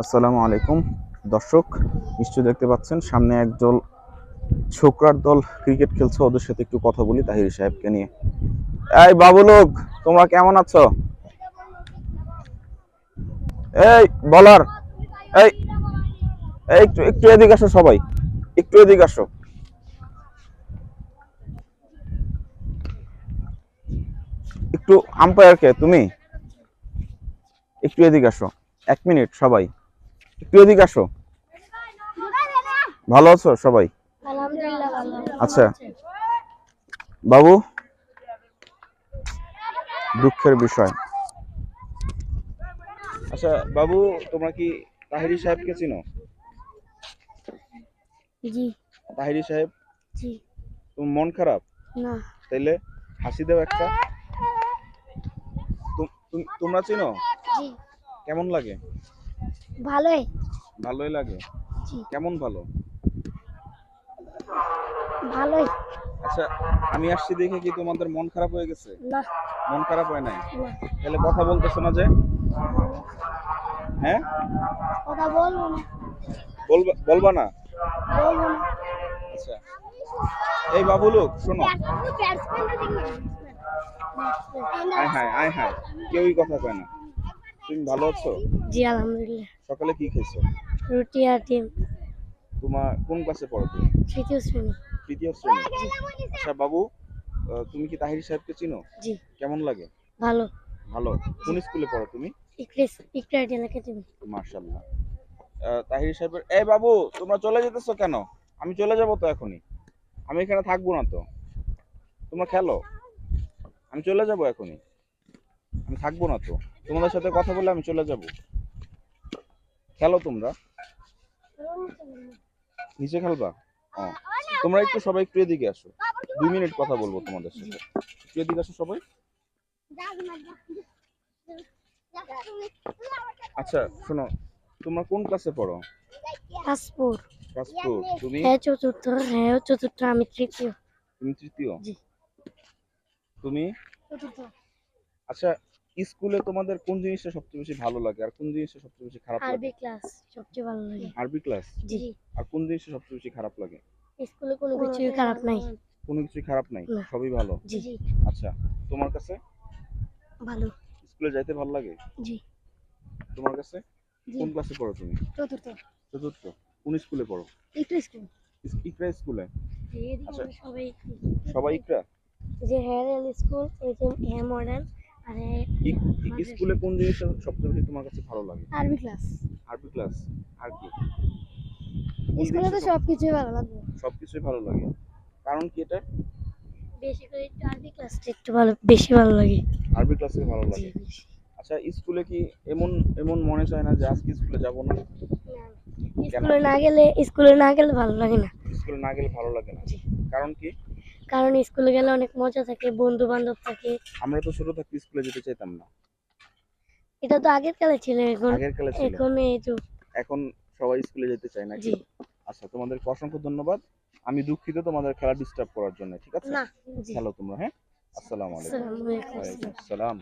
আসসালামু আলাইকুম। দর্শক, নিশ্চয়ই দেখতে পাচ্ছেন, সামনে একদল ছোকরার দল ক্রিকেট খেলছে। ওদের সাথে একটু কথা বলি তাহির সাহেবকে নিয়ে। এই বাবুলোক, তোমরা কেমন আছো? এই বলার, এই একটু একটু এদিকে আসো সবাই, একটু এদিকে আসো। একটু আম্পায়ারকে তুমি? একটু এদিকে আসো, এক মিনিট সবাই। একটু এদিকে আসো। ভালো আছো সবাই? আচ্ছা। বাবু? দুঃখের বিষয়। আচ্ছা বাবু তোমরা কি তাহিরি সাহেবকে চিনো? জি। তাহিরি সাহেব? জি। তোমার মন খারাপ? না। তাইলে হাসি দাও একটা। তুম- তুম- তোমরা চিনো? জি। কেমন লাগে? ভালোই? ভালোই লাগে? জি। কেমন ভালো? ভালোই। আচ্ছা আমি আসছি দেখে কি তোমাদের মন খারাপ হয়ে গেছে? না। মন খারাপ হয় নাই? তাহলে কথা বলতেছো না যে? হ্যাঁ? কথা বলব না। বলবা বলবা না? বলব না। আচ্ছা। এই বাবুলুক শোনো। আয় হায় আয় হায়। কেউই কথা কয় না। তুমি ভালো আছো? জি আলহামদুলিল্লাহ। সকালে কি খেয়েছো? রুটি আর ডিম। তোমার কোন ক্লাসে পড়ো তুমি? তৃতীয় শ্রেণি। তৃতীয় শ্রেণি। আচ্ছা বাবু তুমি কি তাহির সাহেবকে চিনো? জি। কেমন লাগে? ভালো। ভালো। কোন স্কুলে পড়ো তুমি? ইকরেস ইকরাইট এলাকা তুমি মার্শাল্লাহ তাহির সাহেবের এই বাবু তোমরা চলে যেতেছো কেন? আমি চলে যাব তো এখনই। আমি এখানে থাকব না তো। তোমরা খেলো। আমি চলে যাব এখনই। থাকব না তো। তোমাদের সাথে কথা বলে আমি চলে যাব। খেলো তোমরা। নিচে খেলবা? ও। তোমরা একটু সবাই একটু এদিকে আসো। দুই মিনিট কথা বলব তোমাদের সাথে। একটু এদিকে আসো সবাই। আচ্ছা শোনো তোমরা কোন ক্লাসে পড়ো? ক্লাস ফোর তুমি? হ্যাঁ চতুর্থ। হ্যাঁ চতুর্থ। আমি তৃতীয়। তুমি তৃতীয়? জি। তুমি? চতুর্থ। আচ্ছা স্কুলে তোমাদের কোন জিনিসটা সবচেয়ে বেশি ভালো লাগে? আর কোন জিনিসটা সবচেয়ে বেশি খারাপ লাগে? আরবি ক্লাস সবচেয়ে ভালো লাগে। আরবি ক্লাস? জি। আর কোন জিনিসটা সবচেয়ে বেশি খারাপ লাগে? স্কুলে কোনো কিছুই খারাপ নাই। কোনো কিছুই খারাপ নাই? সবই ভালো? জি। আচ্ছা তোমার কাছে? ভালো। স্কুলে যাইতে ভালো লাগে? জি। তোমার কাছে? কোন ক্লাসে পড়ো তুমি? চতুর্থ। চতুর্থ। কোন স্কুলে পড়ো? একটু স্কুল। ইকরা স্কুলে? আচ্ছা। সবাই সবাই ইকরা? যে হেয়ার স্কুল এই যে হ্যাঁ মডেল ইক- স্কুলে কোন জিনিসটা সবচেয়ে বেশি তোমার কাছে ভালো লাগে? আরবি ক্লাস। আরবি ক্লাস? আর কি? স্কুলে তো জিনিসটা সব কিছুই ভালো লাগবে সবকিছুই ভালো লাগে। কারণ কি এটা? বেশি করে আরবি ক্লাসটা একটু ভালো বেশি ভালো লাগে। আরবি ক্লাসে ভালো লাগে। আচ্ছা স্কুলে কি এমন এমন মনে চায় না যে আজকে স্কুলে যাব না? স্কুলে না গেলে স্কুলে না গেলে ভালো লাগে না। স্কুলে না গেলে ভালো লাগে না। কারণ কি? কারণ স্কুলে গেলে অনেক মজা থাকে বন্ধু বান্ধব থাকে। আমরা তো ছোট থাকতে স্কুলে যেতে চাইতাম না। এটা তো আগের কালে ছিল এখন আগের কালে ছিল। এখন এই তো এখন সবাই স্কুলে যেতে চায় না জি। আচ্ছা তোমাদের অসংখ্য ধন্যবাদ। আমি দুঃখিত তোমাদের খেলা ডিস্টার্ব করার জন্য ঠিক আছে? না খেলো তোমরা হ্যাঁ? আসসালামু আলাইকুম। আসসালামু আলাইকুম। আসসালাম।